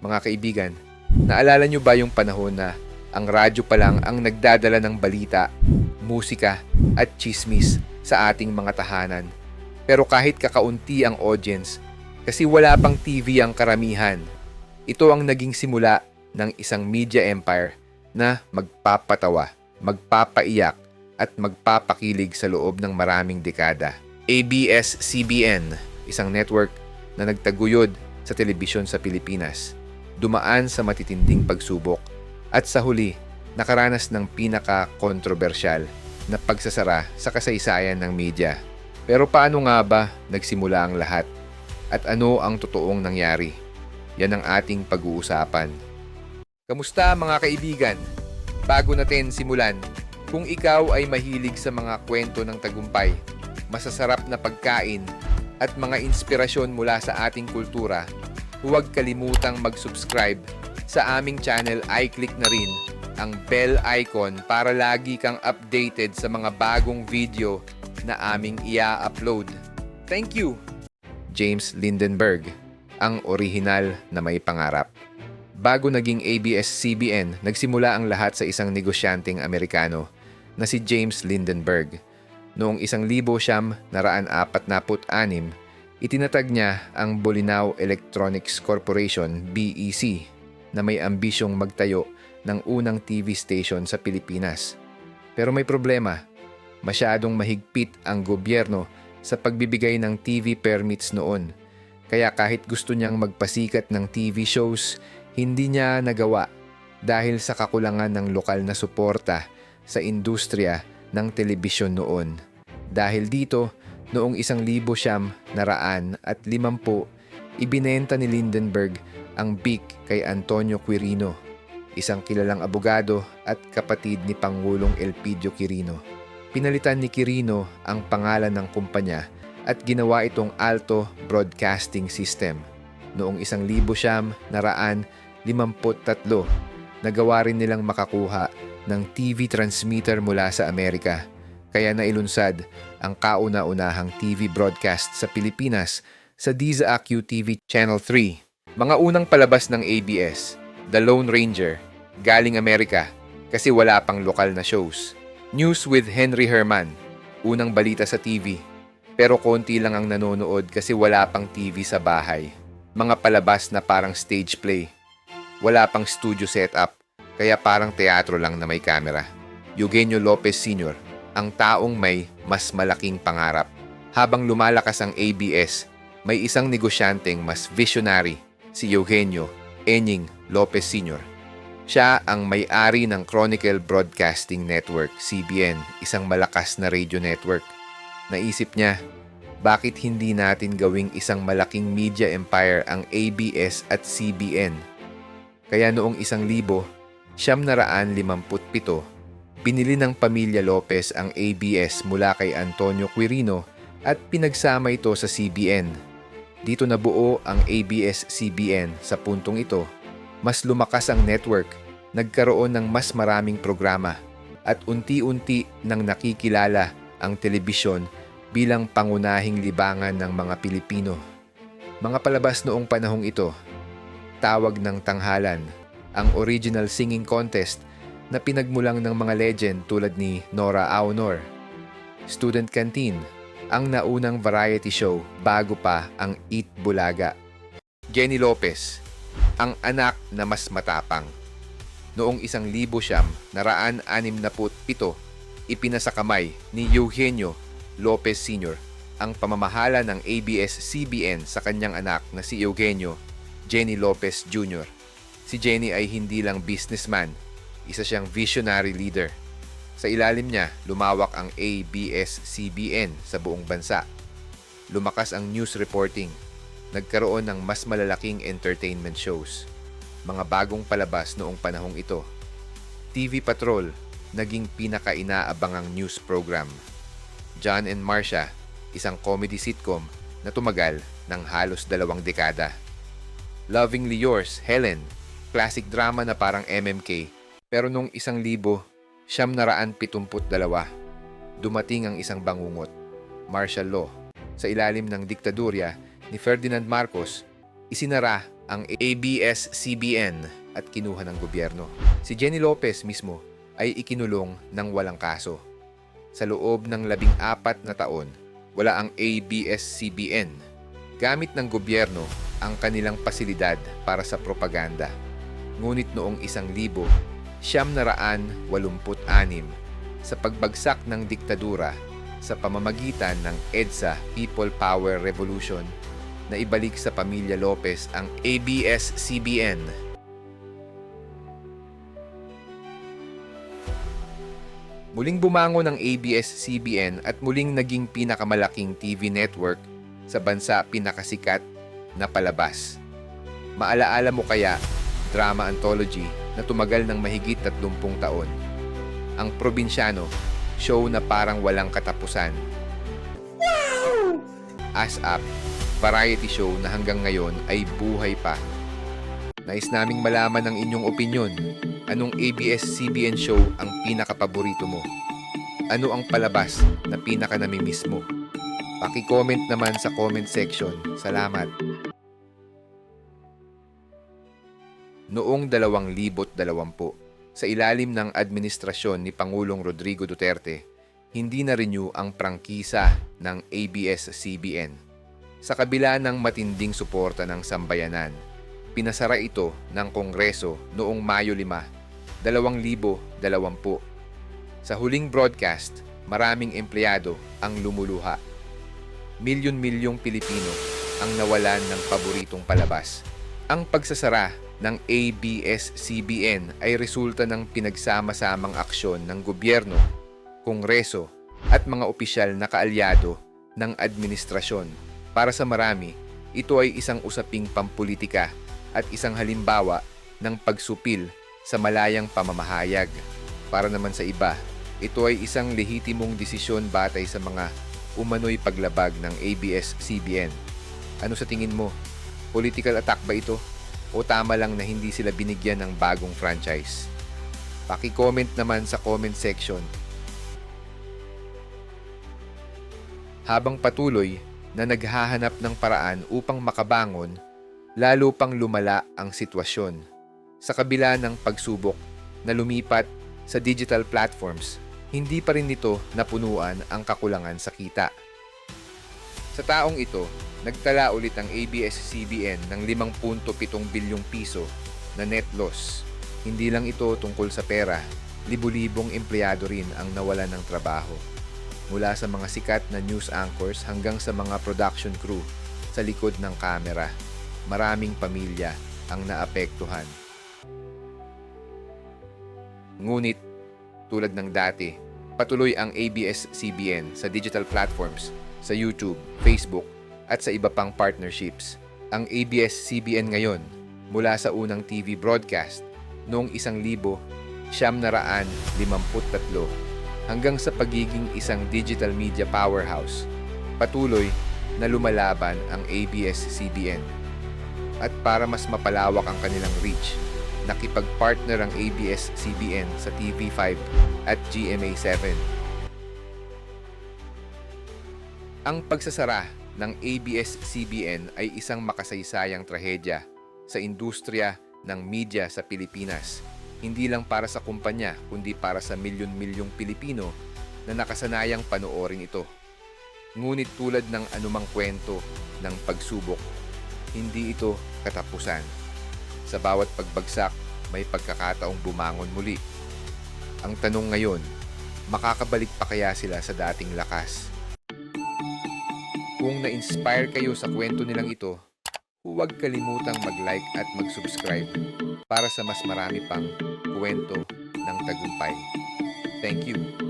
Mga kaibigan, naalala nyo ba yung panahon na ang radyo pa lang ang nagdadala ng balita, musika at chismis sa ating mga tahanan? Pero kahit kakaunti ang audience, kasi wala pang TV ang karamihan, ito ang naging simula ng isang media empire na magpapatawa, magpapaiyak at magpapakilig sa loob ng maraming dekada. ABS-CBN, isang network na nagtaguyod sa telebisyon sa Pilipinas, dumaan sa matitinding pagsubok at sa huli, nakaranas ng pinaka-kontrobersyal na pagsasara sa kasaysayan ng media. Pero paano nga ba nagsimula ang lahat? At ano ang totoong nangyari? Yan ang ating pag-uusapan. Kamusta mga kaibigan? Bago natin simulan, kung ikaw ay mahilig sa mga kwento ng tagumpay, masasarap na pagkain, at mga inspirasyon mula sa ating kultura, huwag kalimutang mag-subscribe sa aming channel ay click na rin ang bell icon para lagi kang updated sa mga bagong video na aming ia-upload. Thank you! James Lindenberg, ang orihinal na may pangarap. Bago naging ABS-CBN, nagsimula ang lahat sa isang negosyanteng Amerikano na si James Lindenberg. Noong 1946, itinatag niya ang Bolinao Electronics Corporation BEC na may ambisyong magtayo ng unang TV station sa Pilipinas. Pero may problema, masyadong mahigpit ang gobyerno sa pagbibigay ng TV permits noon. Kaya kahit gusto niyang magpasikat ng TV shows, hindi niya nagawa dahil sa kakulangan ng lokal na suporta sa industriya ng telebisyon noon. Dahil dito, noong isang libo siyam naraan at limampu, ibinenta ni Lindenberg ang BIC kay Antonio Quirino, isang kilalang abogado at kapatid ni Pangulong Elpidio Quirino. Pinalitan ni Quirino ang pangalan ng kumpanya at ginawa itong Alto Broadcasting System. Noong isang libo siyam naraan limamput tatlo, nagawa rin nilang makakuha ng TV transmitter mula sa Amerika. Kaya nailunsad ang kauna-unahang TV broadcast sa Pilipinas sa DZAQ TV Channel 3. Mga unang palabas ng ABS, The Lone Ranger, galing Amerika kasi wala pang lokal na shows. News with Henry Herman, unang balita sa TV. Pero konti lang ang nanonood kasi wala pang TV sa bahay. Mga palabas na parang stage play. Wala pang studio setup, kaya parang teatro lang na may kamera. Eugenio Lopez Sr., ang taong may mas malaking pangarap. Habang lumalakas ang ABS, may isang negosyanteng mas visionary, si Eugenio Enying Lopez Sr. Siya ang may-ari ng Chronicle Broadcasting Network, CBN, isang malakas na radio network. Naisip niya, bakit hindi natin gawing isang malaking media empire ang ABS at CBN? Kaya noong isang libo, siyam na raan limamput pito, binili ng pamilya Lopez ang ABS mula kay Antonio Quirino at pinagsama ito sa CBN. Dito nabuo ang ABS-CBN sa puntong ito. Mas lumakas ang network, nagkaroon ng mas maraming programa at unti-unti nang nakikilala ang telebisyon bilang pangunahing libangan ng mga Pilipino. Mga palabas noong panahong ito, Tawag ng Tanghalan, ang original singing contest na pinagmulang ng mga legend tulad ni Nora Aunor. Student Canteen, ang naunang variety show bago pa ang Eat Bulaga. Jenny Lopez, ang anak na mas matapang. Noong isang libo siyam, naraan anim na pito, ipinasakamay ni Eugenio Lopez Sr. ang pamamahala ng ABS-CBN sa kanyang anak na si Eugenio Jenny Lopez Jr. Si Jenny ay hindi lang businessman, isa siyang visionary leader. Sa ilalim niya, lumawak ang ABS-CBN sa buong bansa. Lumakas ang news reporting. Nagkaroon ng mas malalaking entertainment shows. Mga bagong palabas noong panahong ito. TV Patrol, naging pinaka-inaabangang news program. John and Marcia, isang comedy sitcom na tumagal ng halos dalawang dekada. Lovingly Yours, Helen, classic drama na parang MMK, pero nung isang libo, siyam naraan pitumput dalawa, dumating ang isang bangungot, martial law. Sa ilalim ng diktadurya ni Ferdinand Marcos, isinara ang ABS-CBN at kinuha ng gobyerno. Si Jenny Lopez mismo ay ikinulong ng walang kaso. Sa loob ng labing apat na taon, wala ang ABS-CBN. Gamit ng gobyerno ang kanilang pasilidad para sa propaganda. Ngunit noong isang libo, siyam na raan walumput anim sa pagbagsak ng diktadura sa pamamagitan ng EDSA People Power Revolution na ibalik sa pamilya Lopez ang ABS-CBN. Muling bumangon ang ABS-CBN at muling naging pinakamalaking TV network sa bansa pinakasikat na palabas. Maalaala mo kaya drama anthology na tumagal ng mahigit 30 taon. Ang Probinsyano, show na parang walang katapusan. As Up, variety show na hanggang ngayon ay buhay pa. Nais naming malaman ang inyong opinyon. Anong ABS-CBN show ang pinakapaborito mo? Ano ang palabas na pinaka namimiss mo? Paki-comment naman sa comment section. Salamat. Noong 2020, sa ilalim ng administrasyon ni Pangulong Rodrigo Duterte, hindi na renew ang prangkisa ng ABS-CBN. Sa kabila ng matinding suporta ng sambayanan, pinasara ito ng Kongreso noong Mayo 5, 2020. Sa huling broadcast, maraming empleyado ang lumuluha. Milyon-milyong Pilipino ang nawalan ng paboritong palabas. Ang pagsasara ng ABS-CBN ay resulta ng pinagsama-samang aksyon ng gobyerno, kongreso at mga opisyal na kaalyado ng administrasyon. Para sa marami, ito ay isang usaping pampolitika at isang halimbawa ng pagsupil sa malayang pamamahayag. Para naman sa iba, ito ay isang lehitimong desisyon batay sa mga umano'y paglabag ng ABS-CBN. Ano sa tingin mo? Political attack ba ito? O tama lang na hindi sila binigyan ng bagong franchise? Paki-comment naman sa comment section. Habang patuloy na naghahanap ng paraan upang makabangon, lalo pang lumala ang sitwasyon. Sa kabila ng pagsubok na lumipat sa digital platforms, hindi pa rin nito napunuan ang kakulangan sa kita. Sa taong ito, nagtala ulit ang ABS-CBN ng 5.7 bilyong piso na net loss. Hindi lang ito tungkol sa pera, libu-libong empleyado rin ang nawalan ng trabaho. Mula sa mga sikat na news anchors hanggang sa mga production crew sa likod ng kamera, maraming pamilya ang naapektuhan. Ngunit, tulad ng dati, patuloy ang ABS-CBN sa digital platforms sa YouTube, Facebook, at sa iba pang partnerships. Ang ABS-CBN ngayon, mula sa unang TV broadcast noong 1,000 siyam na raan limamput-tatlo hanggang sa pagiging isang digital media powerhouse, patuloy na lumalaban ang ABS-CBN. At para mas mapalawak ang kanilang reach, nakipag-partner ang ABS-CBN sa TV5 at GMA7. Ang pagsasara ng ABS-CBN ay isang makasaysayang trahedya sa industriya ng media sa Pilipinas. Hindi lang para sa kumpanya, kundi para sa milyon-milyong Pilipino na nakasanayang panoorin ito. Ngunit tulad ng anumang kwento ng pagsubok, hindi ito katapusan. Sa bawat pagbagsak, may pagkakataong bumangon muli. Ang tanong ngayon, makakabalik pa kaya sila sa dating lakas? Kung na-inspire kayo sa kwento nilang ito, huwag kalimutang mag-like at mag-subscribe para sa mas marami pang kwento ng tagumpay. Thank you.